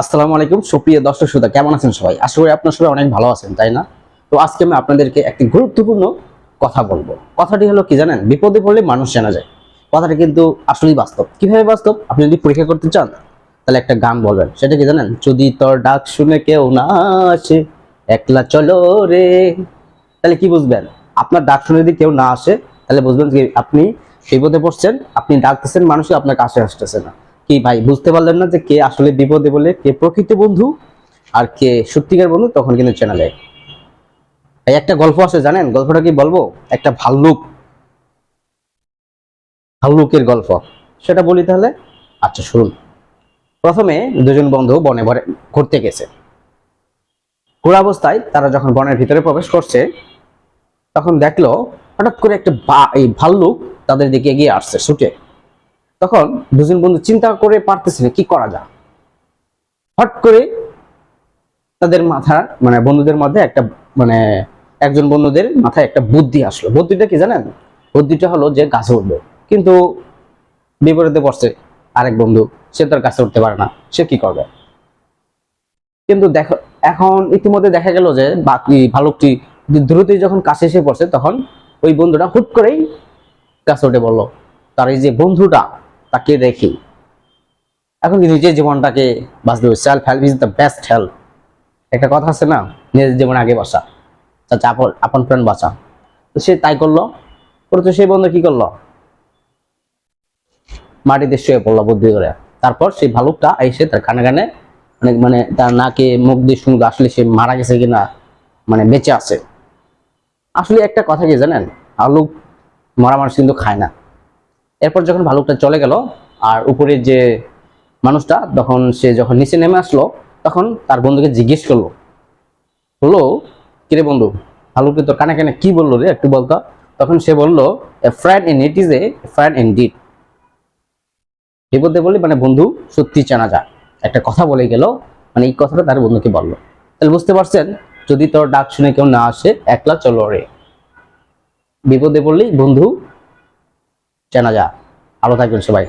আসসালামু আলাইকুম। সুপ্রিয় দর্শক শ্রোতা, কেমন আছেন সবাই? আশা করি আপনার সবাই অনেক ভালো আছেন, তাই না? তো আজকে আমি আপনাদেরকে একটি গুরুত্বপূর্ণ কথা বলব। কথাটি হলো কি জানেন? বিপদে পড়লে মানুষ জানা যায়। কথাটি কিন্তু আসলেই বাস্তব। কীভাবে বাস্তব? আপনি যদি পরীক্ষা করতে চান, তাহলে একটা গান বলবেন। সেটা কি জানেন? যদি তোর ডাক শুনে কেউ না আসে, একলা চলো রে। তাহলে কি বুঝবেন? আপনার ডাক শুনে যদি কেউ না আসে, তাহলে বুঝবেন যে আপনি বিপদে পড়ছেন, আপনি ডাকতেছেন, মানুষই আপনার কাছে আসতেছে না। কি ভাই? বুঝতে পারলেন না যে কে আসলে বিপদে বলে কে প্রকৃত বন্ধু আর কে সত্যিকার বন্ধু তখন কিন্তু যায় এই একটা গল্প আছে, জানেন? গল্পটা কি বলব? একটা ভাল্লুক। ভাল্লুকের গল্প। সেটা বলি তাহলে? আচ্ছা শুনুন। প্রথমে দুজন বন্ধু বনে বনে ঘুরতে গেছে। ঘোরা অবস্থায় তারা যখন বনের ভিতরে প্রবেশ করছে, তখন দেখল হঠাৎ করে একটা ভাল্লুক তাদের দিকে এগিয়ে আসছে, ছুটে। তখন দুজন বন্ধু চিন্তা করে পারতেছে না, কি করা যায়? হট করে তাদের মাথা মানে বন্ধুদের মধ্যে একটা মানে একজন বন্ধুদের মাথায় একটা বুদ্ধি আসলো। বুদ্ধিটা কি জানেন? বুদ্ধিটা হলো যে গাছে উঠবে। কিন্তু বিপরীতে পড়ছে আরেক বন্ধু, সে তার গাছে উঠতে পারে না, সে কি করবে? কিন্তু দেখো, এখন ইতিমধ্যে দেখা গেল যে বাকি ভালুকটি দ্রুতই যখন কাছে এসে পড়ছে, তখন ওই বন্ধুটা হুট করেই গাছে উঠে বলল তার এই যে বন্ধুটা তাকে দেখি এখন নিজের জীবনটাকে বাঁচতে হবে? Self help is the best help একটা কথা আছে না, নিজের জীবন আগে বাঁচা চাচা আপন আপন প্রাণ বাঁচা। তো সে তাই করল, পরে তো সেই বন্ধু কি করল? মাটিতে শুয়ে পড়ল বুদ্ধি করে তারপর সেই ভালুকটা এসে তার কানে কানে মানে মানে তার নাকে মুখ দিয়ে শুনলো, আসলে সে মারা গেছে কিনা মানে বেঁচে আছে। আসলে একটা কথা কি জানেন? ভালুক মরা মানুষ কিন্তু খায় না। এরপর যখন ভালুকটা চলে গেল, আর উপরে যে মানুষটা, তখন সে যখন নিচে নেমে আসলো, তখন তার বন্ধুকে জিজ্ঞেস করল হলো কিরে বন্ধু? ভালুকে তোর কানে কানে কি বলল রে? একটু বলতো তখন সে বলল a friend in need is a friend indeed বিপদে বলি মানে বন্ধু সত্যি চেনা যায়। একটা কথা বলে গেল মানে এই কথাটা তার বন্ধুকে বলল। তাহলে বুঝতে পারছেন, যদি তোর ডাক শুনে কেউ না আসে, একলা চলো রে। বিপদে পড়লেই বন্ধু যা। ভালো থাকবেন সবাই।